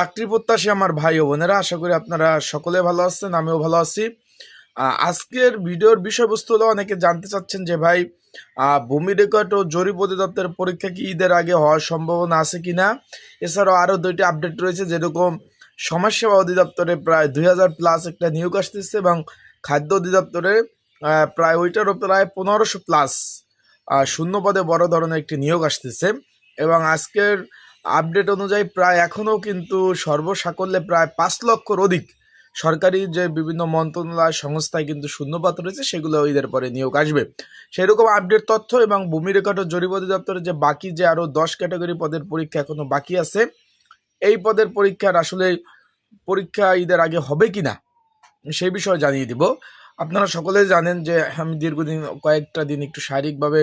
চাকরি প্রত্যাশী আমার ভাই ও বোনেরা, আশা করি আপনারা সকলে ভালো আছেন, আমিও ভালো আছি। আজকের ভিডিওর বিষয়বস্তু হলো, অনেকে জানতে চাচ্ছেন যে ভাই ভূমি রেকর্ড ও জরিপ অধিদপ্তরের পরীক্ষা কি ঈদের আগে হওয়ার সম্ভাবনা আছে কিনা? এছাড়াও আরও দুইটি আপডেট রয়েছে, যেরকম সমাজসেবা অধিদপ্তরে প্রায় দুই হাজার প্লাস একটা নিয়োগ আসতেছে এবং খাদ্য অধিদপ্তরে প্রায় ওইটারও প্রায় পনেরোশো প্লাস শূন্য পদে বড় ধরনের একটি নিয়োগ আসতেছে। এবং আজকের আপডেট অনুযায়ী প্রায় এখনও কিন্তু সর্বসাকল্যে প্রায় পাঁচ লক্ষর অধিক সরকারি যে বিভিন্ন মন্ত্রণালয় সংস্থায় কিন্তু শূন্যপাত রয়েছে, সেগুলো ঈদের পরে নিয়োগ আসবে। সেরকম আপডেট তথ্য এবং ভূমি রেকর্ড ও জরিপ অধিদপ্তরের যে বাকি যে আরও দশ ক্যাটাগরি পদের পরীক্ষা এখনও বাকি আছে, এই পদের পরীক্ষার আসলে পরীক্ষা ঈদের আগে হবে কি না সেই বিষয়ে জানিয়ে দিব। আপনারা সকলে জানেন যে আমি দীর্ঘদিন কয়েকটা দিন একটু শারীরিকভাবে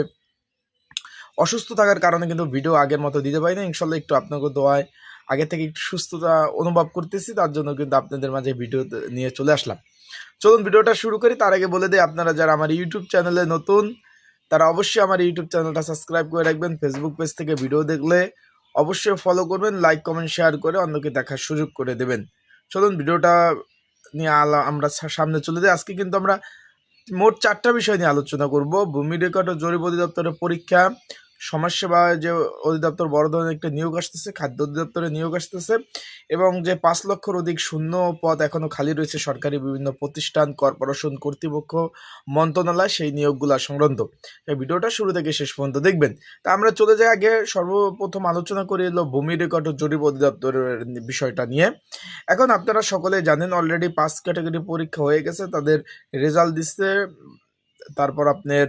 অসুস্থ থাকার কারণে কিন্তু ভিডিও আগের মতো দিতে পারি না ইনশাল্লাহ একটু আপনাকে দোয়ায় আগে থেকে একটু সুস্থতা অনুভব করতেছি, তার জন্য কিন্তু আপনাদের মাঝে ভিডিও নিয়ে চলে আসলাম। চলুন ভিডিওটা শুরু করি। তার আগে বলে দিই, আপনারা যারা আমার ইউটিউব চ্যানেলে নতুন, তারা অবশ্যই আমার ইউটিউব চ্যানেলটা সাবস্ক্রাইব করে রাখবেন। ফেসবুক পেজ থেকে ভিডিও দেখলে অবশ্যই ফলো করবেন লাইক কমেন্ট শেয়ার করে অন্যকে দেখার সুযোগ করে দেবেন। চলুন ভিডিওটা নিয়ে আলা আমরা সামনে চলে যাই। আজকে কিন্তু আমরা মোট চারটা বিষয় নিয়ে আলোচনা করব। ভূমি রেকর্ড ও জরিপ অধিদপ্তরের পরীক্ষা সমাজসেবা যে অধিদপ্তর বড় ধরনের একটা নিয়োগ আসতেছে, খাদ্য অধিদপ্তরে নিয়োগ আসতেছে এবং যে পাঁচ লক্ষর অধিক শূন্য পদ এখনও খালি রয়েছে সরকারি বিভিন্ন প্রতিষ্ঠান, কর্পোরেশন, কর্তৃপক্ষ, মন্ত্রণালয়, সেই নিয়োগগুলো সংক্রান্ত। এই ভিডিওটা শুরু থেকে শেষ পর্যন্ত দেখবেন। তা আমরা চলে যাই আগে, সর্বপ্রথম আলোচনা করে এলো ভূমি রেকর্ড ও জরিপ অধিদপ্তরের বিষয়টা নিয়ে। এখন আপনারা সকলে জানেন অলরেডি পাঁচ ক্যাটাগরি পরীক্ষা হয়ে গেছে, তাদের রেজাল্ট দিচ্ছে, তারপর আপনার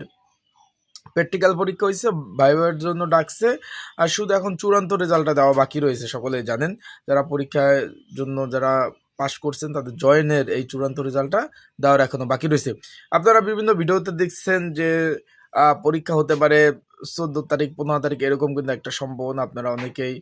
প্র্যাকটিক্যাল পরীক্ষা হয়েছে ভাইবার জন্য ডাকছে, আর শুধু এখন চূড়ান্ত রেজাল্টটা দেওয়া বাকি রয়েছে, সকলেই জানেন। যারা পরীক্ষার জন্য যারা পাস করছেন, তাদের জয়েনের এই চূড়ান্ত রেজাল্টটা দেওয়ার এখনও বাকি রয়েছে। আপনারা বিভিন্ন ভিডিওতে দেখছেন যে পরীক্ষা হতে পারে চোদ্দ তারিখ, পনেরো তারিখ, এরকম কিন্তু একটা সম্ভাবনা আপনারা অনেকেই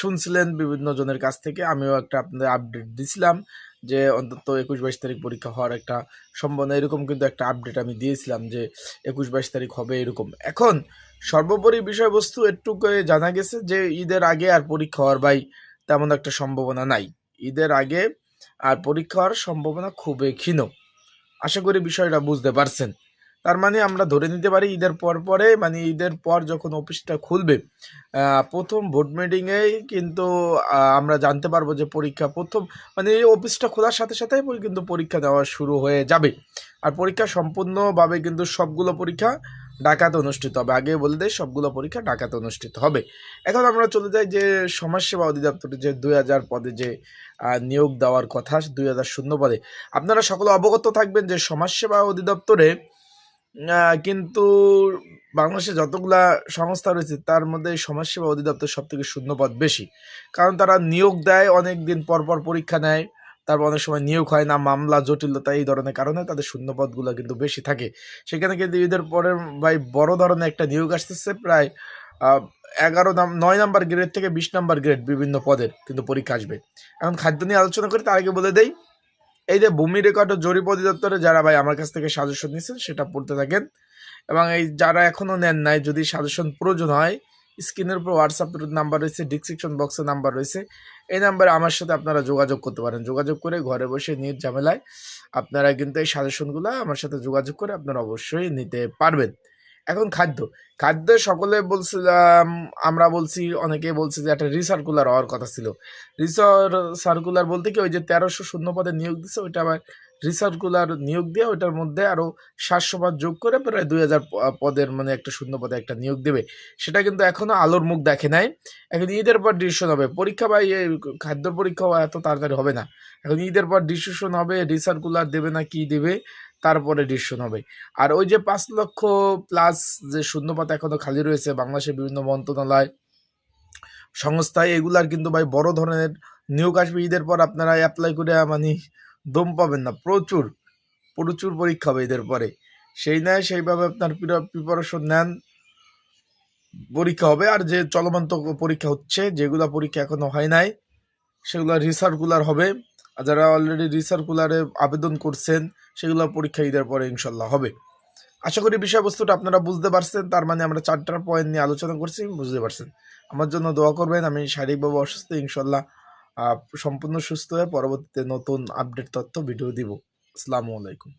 শুনছিলেন বিভিন্ন জনের কাছ থেকে। আমিও একটা আপনাদের আপডেট দিছিলাম। যে অন্তত একুশ বাইশ তারিখ পরীক্ষা হওয়ার একটা সম্ভাবনা, এরকম কিন্তু একটা আপডেট আমি দিয়েছিলাম যে একুশ বাইশ তারিখ হবে এরকম। এখন সর্বোপরি বিষয়বস্তু একটু জানা গেছে যে ঈদের আগে আর পরীক্ষা হওয়ার ভাই তেমন একটা সম্ভাবনা নাই। ঈদের আগে আর পরীক্ষা হওয়ার সম্ভাবনা খুবই ক্ষীণ। আশা করি বিষয়টা বুঝতে পারছেন। তার মানে আমরা ধরে নিতে পারি ঈদের পর পরে মানে ঈদের পর যখন অফিসটা খুলবে প্রথম ভোট মিটিংয়েই কিন্তু আমরা জানতে পারব যে পরীক্ষা প্রথম মানে এই অফিসটা খোলার সাথে সাথে কিন্তু পরীক্ষা দেওয়া শুরু হয়ে যাবে। আর পরীক্ষা সম্পূর্ণভাবে কিন্তু সবগুলো পরীক্ষা ঢাকাতে অনুষ্ঠিত হবে। আগে বলে দেয় সবগুলো পরীক্ষা ঢাকাতে অনুষ্ঠিত হবে। এখন আমরা চলে যাই যে সমাজসেবা অধিদপ্তরে যে দুই হাজার পদে যে নিয়োগ দেওয়ার কথা, দুই হাজার শূন্য পদে। আপনারা সকলে অবগত থাকবেন যে সমাজসেবা অধিদপ্তরে কিন্তু বাংলাদেশে যতগুলা সংস্থা রয়েছে, তার মধ্যে সমাজসেবা অধিদপ্তর সব থেকে শূন্যপদ বেশি। কারণ তারা নিয়োগ দেয় অনেক দিন পর পর পরীক্ষা নেয়, তারপর অনেক সময় নিয়োগ হয় না, মামলা, জটিলতা এই ধরনের কারণে তাদের শূন্যপদগুলো কিন্তু বেশি থাকে। সেখানে কিন্তু ঈদের পরে ভাই বড় ধরনের একটা নিয়োগ আসতেছে, প্রায় এগারো নাম, নয় নাম্বার গ্রেড থেকে বিশ নাম্বার গ্রেড বিভিন্ন পদের কিন্তু পরীক্ষা আসবে। এখন খাদ্য নিয়ে আলোচনা করি, তার আগে বলে দেই এই যে ভূমি রেকর্ড ও জরিপ অধিদপ্তরে যারা ভাই আমার কাছ থেকে সাজেশন নিচ্ছেন সেটা পড়তে থাকেন। এবং এই যারা এখনও নেন নাই, যদি সাজেশন প্রয়োজন হয় স্ক্রিনের উপর হোয়াটসঅ্যাপ নাম্বার রয়েছে ডিসক্রিপশন বক্সে নাম্বার রয়েছে। এই নাম্বারে আমার সাথে আপনারা যোগাযোগ করতে পারেন। যোগাযোগ করে ঘরে বসে নিজ ঝামেলায় আপনারা কিন্তু এই সাজেশনগুলো আমার সাথে যোগাযোগ করে আপনারা অবশ্যই নিতে পারবেন। এখন খাদ্য। খাদ্য সকলে বলছিলাম, আমরা বলছি অনেকে বলছে যে একটা রিসার্কুলার হওয়ার কথা ছিল। রিসার সার্কুলার বলতে কি ওই যে তেরোশো শূন্য পদে নিয়োগ দিচ্ছে ওইটা আবার রিসার্কুলার নিয়োগ দিয়ে ওইটার মধ্যে আরও সাতশো পদ যোগ করে প্রায় দুই হাজার পদের মানে একটা শূন্য পদে একটা নিয়োগ দেবে। সেটা কিন্তু এখনও আলোর মুখ দেখে নাই। এখন ঈদের পর ডিসিশন হবে। পরীক্ষা বা এই খাদ্য পরীক্ষা এত তাড়াতাড়ি হবে না। এখন ঈদের পর ডিসিশন হবে রিসার্কুলার দেবে না, কি দেবে? তারপরে ডিসিশন হবে। আর ওই যে পাঁচ লক্ষ প্লাস যে শূন্যপাত এখনও খালি রয়েছে, বাংলাদেশের বিভিন্ন মন্ত্রণালয় সংস্থায় এগুলার কিন্তু ভাই বড় ধরনের নিয়োগ আসবে। ঈদের পর আপনারা অ্যাপ্লাই করে মানে দম পাবেন না। প্রচুর প্রচুর পরীক্ষা হবে এদের পরে। সেই নয় সেইভাবে আপনার প্রিপারেশন নেন। পরীক্ষা হবে। আর যে চলমান পরীক্ষা হচ্ছে, যেগুলা পরীক্ষা এখনও হয় নাই, সেগুলো রিসার্কুলার হবে। আর যারা অলরেডি রিসার্কুলারে আবেদন করছেন, সেগুলো পরীক্ষা ঈদের পরে ইনশাল্লাহ হবে। আশা করি বিষয়বস্তুটা আপনারা বুঝতে পারছেন। তার মানে আমরা চারটার পয়েন্ট নিয়ে আলোচনা করছি, বুঝতে পারছেন। আমার জন্য দোয়া করবেন। আমি শারীরিকভাবে অসুস্থ, ইনশাল্লাহ সম্পূর্ণ সুস্থ হয়ে পরবর্তীতে নতুন আপডেট তথ্য ভিডিও দিব। আসসালামু আলাইকুম।